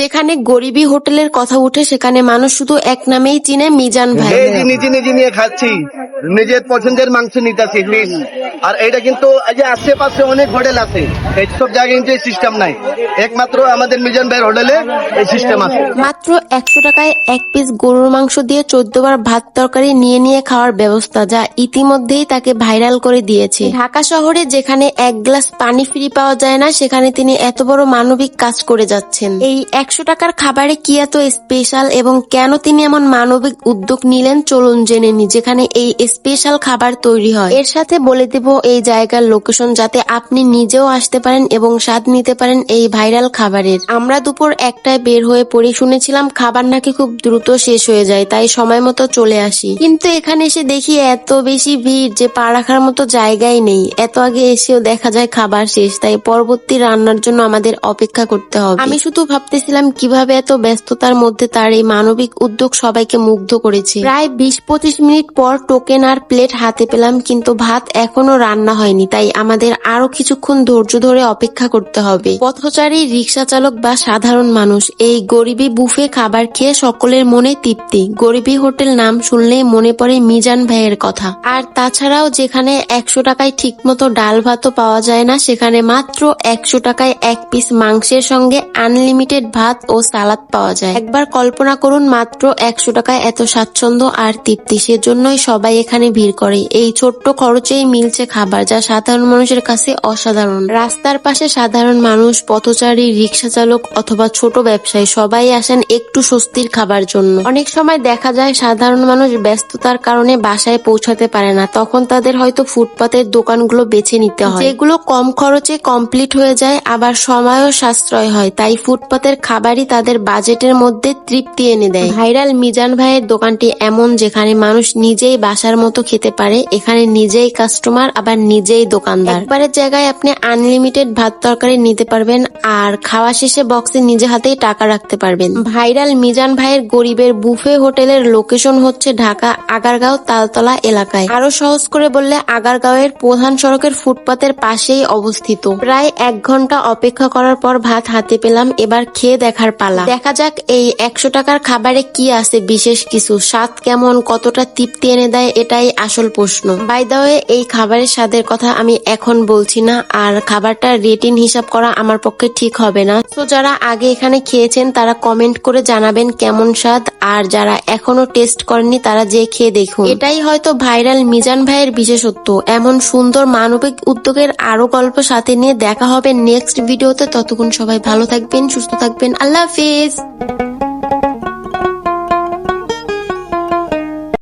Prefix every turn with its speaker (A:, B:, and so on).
A: যেখানে গরিবী হোটেলের কথা উঠে সেখানে মানুষ শুধু এক নামেই চিনে মিজান ভাই।
B: নিজে নিজে নিয়ে খাচ্ছি। নিজের পছন্দের মাংস নিতেছি প্লিজ আর এটা কিন্তু যে আশেপাশে অনেক হোটেল আছে এইসব জায়গায় কিন্তু এই সিস্টেম নাই। একমাত্র আমাদের মিজান ভাইয়ের হোটেলে এই সিস্টেম আছে।
A: মাত্র একশো টাকায় এক পিস গরুর মাংস দিয়ে চোদ্দ বার ভাত তরকারি নিয়ে নিয়ে খাওয়ার ব্যবস্থা যা ইতিমধ্যেই তাকে ভাইরাল করে দিয়েছে। ঢাকা শহরে যেখানে এক গ্লাস পানি ফ্রি পাওয়া যায় না সেখানে তিনি এত বড় মানবিক কাজ করে যাচ্ছেন। এই একশো টাকার খাবারে কি এত স্পেশাল এবং কেন তিনি এমন মানবিক উদ্যোগ নিলেন? চলুন জেনে নি, যেখানে এই স্পেশাল খাবার তৈরি হয়। এর সাথে বলে দেব এই জায়গার লোকেশন যাতে আপনি নিজেও আসতে পারেন এবং স্বাদ নিতে পারেন এই ভাইরাল খাবারের। আমরা দুপুর একটায় বের হয়ে পড়ে, শুনেছিলাম খাবার নাকি খুব দ্রুত শেষ হয়ে যায়, তাই সময় মতো চলে আসি। কিন্তু এখানে এসে দেখি এত বেশি ভিড় যে পা রাখার মতো জায়গায় নেই। এত আগে এসেও দেখা যায় খাবার শেষ, তাই পরবর্তী রান্নার জন্য আমাদের অপেক্ষা করতে হবে। আমি শুধু ভাবতেছিলাম কীভাবে এত ব্যস্ততার মধ্যে তার এই মানবিক উদ্যোগ সবাইকে মুগ্ধ করেছে। প্রায় বিশ পঁচিশ মিনিট পর টোকেন আর প্লেট হাতে পেলাম, কিন্তু ভাত এখনও রান্না হয়নি, তাই আমাদের আরও কিছুক্ষণ ধৈর্য ধরে অপেক্ষা করতে হবে। পথচারী রিক্সা চালক বা সাধারণ মানুষ, এই গরিবী বুফে খাবার খেয়ে সকলের মনে তৃপ্তি। গরিবী হোটেল নাম শুনলেই মনে পড়ে মিজান ভাইয়ের কথা। আর তাছাড়াও যেখানে একশো টাকায় ঠিকমতো ডাল ভাতও পাওয়া যায় না, সেখানে মাত্র একশো টাকায় এক পিস মাংসের সঙ্গে আনলিমিটেড ভাত ও সালাদ পাওয়া যায়। একবার কল্পনা করুন, মাত্র একশো টাকায় এত স্বাচ্ছন্দ্য আর তৃপ্তি। সেজন্যই সবাই এখানে ভিড় করে। এই ছোট্ট খরচেই মিলছে খাবার, যা সাধারণ মানুষের কাছে অসাধারণ। রাস্তার পাশে সাধারণ মানুষ, পথচারী রিক্সা চালক অথবা ছোট ব্যবসায়ী, সবাই আসেন একটু স্বস্তির খাবার জন্য। অনেক সময় দেখা যায়, সাধারণ মানুষ ব্যস্ততার কারণে বাসায় পৌঁছাতে পারে না। তখন তাদের হয়তো ফুটপাতের দোকানগুলো বেছে নিতে হয়। যেগুলো কম খরচে কমপ্লিট হয়ে যায়, আবার সময়ও সাশ্রয় হয় তাই ফুটপাতের খাবারই তাদের বাজেটের মধ্যে তৃপ্তি এনে দেয়। ভাইরাল মিজান ভাইয়ের দোকানটি এমন যেখানে মানুষ নিজেই বাসার মতো খেতে পারে, এখানে নিজেই কাস্টমার আবার নিজেই দোকানদার। একবারের জায়গায় আপনি আনলিমিটেড ভাত তরকারি নিতে পারবেন আর খাওয়া শেষে বক্সে নিজে হাতেই টাকা রাখতে পারবেন। ভাইরাল মিজান ভাইয়ের গরিবের বুফে হোটেলের লোকেশন হচ্ছে ঢাকা, আগারগাঁও, তালতলা এলাকায়। আরও সহজ করে বললে, আগারগাঁওয়ের প্রধান সড়কের ফুটপাতের পাশেই অবস্থিত। প্রায় এক ঘণ্টা অপেক্ষা করার পর ভাত হাতে পেলাম, এবার খেয়ে দেখার পালা। দেখা যাক এই একশো টাকার খাবারে কি আছে বিশেষ কিছু? স্বাদ কেমন? কতটা তৃপ্তি এনে দেয়? এটাই আসল প্রশ্ন। বাই দা ওয়ে, এই খাবারের স্বাদের কথা আমি এখন বলছি না আর খাবারটা রেটিং হিসাব করা আমার পক্ষে ঠিক হবে না। তো যারা আগে এখানে খেয়েছেন তারা কমেন্ট করে জানাবেন কেমন স্বাদ আর যারা এখনও টেস্ট করেননি তারা যে খেয়ে দেখুন। এটাই হয়তো ভাইরাল মিজান ভাইয়ের বিশেষত্ব। এমন সুন্দর মানবিক উদ্যোগের আরও গল্প সাথে নিয়ে দেখা হবে নেক্সট ভিডিওতে ততক্ষণ সবাই ভালো থাকবেন সুস্থ থাকবেন। আল্লাহ হাফিজ!